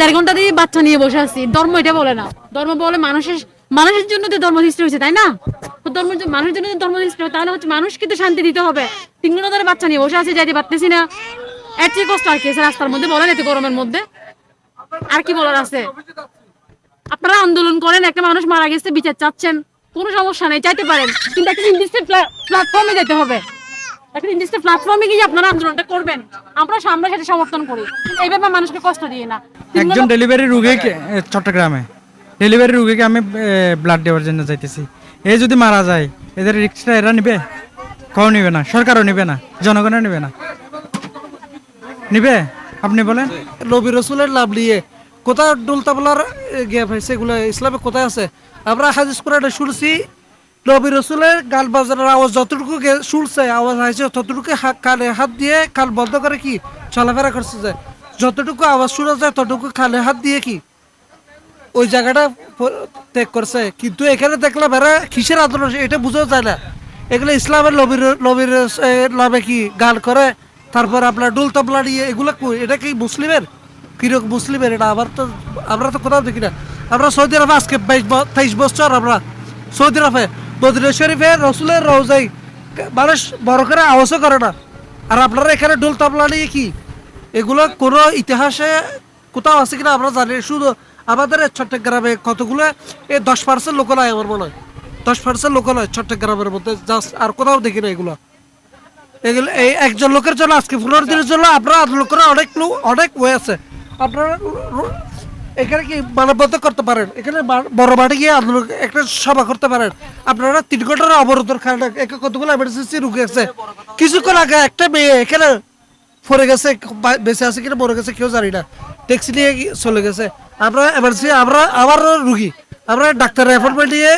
দেড় ঘণ্টা দিয়ে বাচ্চা নিয়ে বসে আছি। ধর্ম এটা বলে না। ধর্ম বলে মানুষের মানুষের জন্য তো ধর্ম সৃষ্টি হয়েছে, তাই না? ধর্ম মানুষের জন্য ধর্ম সৃষ্টি তাহলে হচ্ছে শান্তি দিতে হবে। তিন ঘণ্টা ধরে বাচ্চা নিয়ে বসে আছি, যাইতে পারতেছি না। কষ্ট আর কি রাস্তার মধ্যে? বলেন এত গরমের মধ্যে। আর কি বলার আছে? আপনারা আন্দোলন করেন, একটা মানুষ মারা গেছে, বিচার চাচ্ছেন। কোনো সমস্যা নেই চাইতে পারেন। কিন্তু একটা নির্দিষ্ট প্ল্যাটফর্মে যেতে হবে। একটা নির্দিষ্ট প্ল্যাটফর্মে গিয়ে আপনারা আন্দোলনটা করবেন। আমরা আমরা সেটা সমর্থন করি। এইভাবে মানুষকে কষ্ট দিয়ে না। একজন ডেলিভারি রুগী চট্টগ্রামে। ডেলিভারি রুগীকে আমি ব্লাড দেওয়ার জন্য যাইতেছি। এই যদি মারা যায় এদের রিক্সটা এরা নিবে? কেউ নিবে না? সরকারও নিবে না? জনগণও নিবে না? নিবে? আপনি বলেন। নবী রসুলের লাভ নিয়ে কোথায় ডুলতাবলার হয়েছে? এগুলো ইসলামে কোথায় আছে? আমরা হাদিস কোরআনে শুনছি নবী রসুলের গান বাজানোর আওয়াজ যতটুকু শুনছে আওয়াজ হয়েছে ততটুকু কানে হাত দিয়ে কান বন্ধ করে কি? চলাফেরা করছে যায় যতটুকু আওয়াজ শোনা যায় ততটুকু কানে হাত দিয়ে কি? ওই জায়গাটা ত্যাগ করছে। কিন্তু এখানে দেখলাম এরা কিসের আন্দোলন? এটা বোঝা যায় না। এগুলো ইসলামের লবির এ, নামে কি গান করে? তারপর আপনার ডুল তবলা নিয়ে এগুলো? এটা কি মুসলিমের? কিরক মুসলিমের এটা? আবার তো আমরা তো কোথাও দেখি না। আমরা সৌদি আরবে আজকে বাইশ তেইশ বছর আমরা সৌদি আরবে মদিনা শরীফে রসুলের রোজাই মানুষ বড় করে আওয়াজও করে না। আর আপনারা এখানে ডোল তবলা নিয়ে কি? এগুলো কোনো ইতিহাসে কোথাও আছে কিনা আমরা জানি শুধু আমাদের চট্টগ্রামে কতগুলো, এই দশ পার্সেন্ট লোক নয় আমার মনে হয়। দশ পার্সেন্ট লোক নয় চট্টগ্রামের মধ্যে। জাস্ট আর কোথাও দেখি না এগুলো। এগুলো এই একজন লোকের জন্য, আজকে পনেরো দিনের জন্য আপনারা করার অনেক অনেক ওয়ে আছে। আপনারা এখানে কি মানববন্ধ করতে পারেন? এখানে বড় মাঠে গিয়ে আন্দোলন, একটা সভা করতে পারেন। আপনারা তিন ঘণ্টার অবরোধের কারণে কতগুলো এমার্জেন্সি রুকে আছে কিছুক্ষণ আগে একটা মেয়ে এখানে পড়ে গেছে বেঁচে আছে কিনা, মরে গেছে, কেউ জানি না। ট্যাক্সি নিয়ে চলে গেছে। আমরা এমার্জেন্সি আমরা আবার রুগী। আমরা ডাক্তারের অ্যাপয়েন্টমেন্ট নিয়ে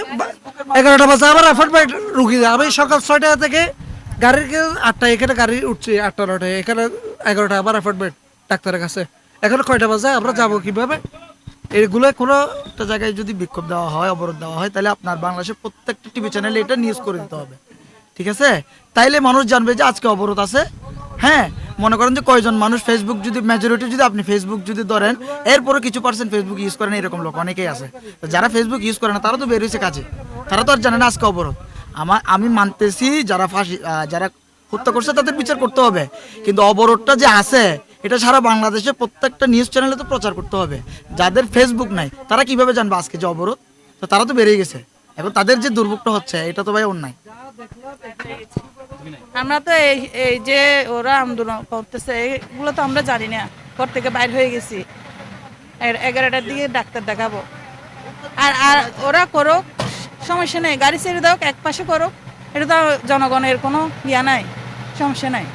এগারোটা বাজে আমার অ্যাপয়েন্টমেন্ট রুগী। আমি সকাল ছয়টা থেকে গাড়ির কে- আটটা এখানে গাড়ি উঠছি, আটটা, নটায়। এখানে এগারোটা আমার অ্যাপয়েন্টমেন্ট ডাক্তারের কাছে। এখন কয়টা বাজে? আমরা যাব কীভাবে? এগুলো কোনো একটা জায়গায় যদি বিক্ষোভ দেওয়া হয়, অবরোধ দেওয়া হয়, তাহলে আপনার বাংলাদেশের প্রত্যেকটা টিভি চ্যানেলে এটা নিউজ করে দিতে হবে। ঠিক আছে? তাইলে মানুষ জানবে যে আজকে অবরোধ আছে। হ্যাঁ মনে করেন যে কয়জন মানুষ ফেসবুক যদি মেজরিটি যদি আপনি ফেসবুক যদি ধরেন এরপরে কিছু পার্সেন্ট ফেসবুক ইউজ করেন এরকম লোক অনেকেই আছে। যারা ফেসবুক ইউজ করে না, তারা তো বেরিয়েছে কাজে। তারা তো আর জানে না আজকে অবরোধ। আমার আমি মানতেছি যারা ফাঁসি যারা হত্যা করছে, তাদের বিচার করতে হবে। কিন্তু অবরোধটা যে আছে এটা সারা বাংলাদেশে প্রত্যেকটা নিউজ চ্যানেলে তো প্রচার করতে হবে। যাদের ফেসবুক নাই, তারা কীভাবে জানবে আজকে যে অবরোধ? তো তারা তো বেরিয়ে গেছে। এখন তাদের যে দুর্ভোগটা হচ্ছে, এটা তো ভাই অন্যায়। আমরা তো এই এই যে ওরা আন্দোলন করতেছে, এগুলো তো আমরা জানি না। ঘর থেকে বাইর হয়ে গেছি। এগারোটার দিকে ডাক্তার দেখাবো। আর আর ওরা করুক, সমস্যা নেই। গাড়ি ছেড়ে দাও, এক পাশে করুক। এটা তো জনগণের কোনো ইয়া নাই, সমস্যা নাই।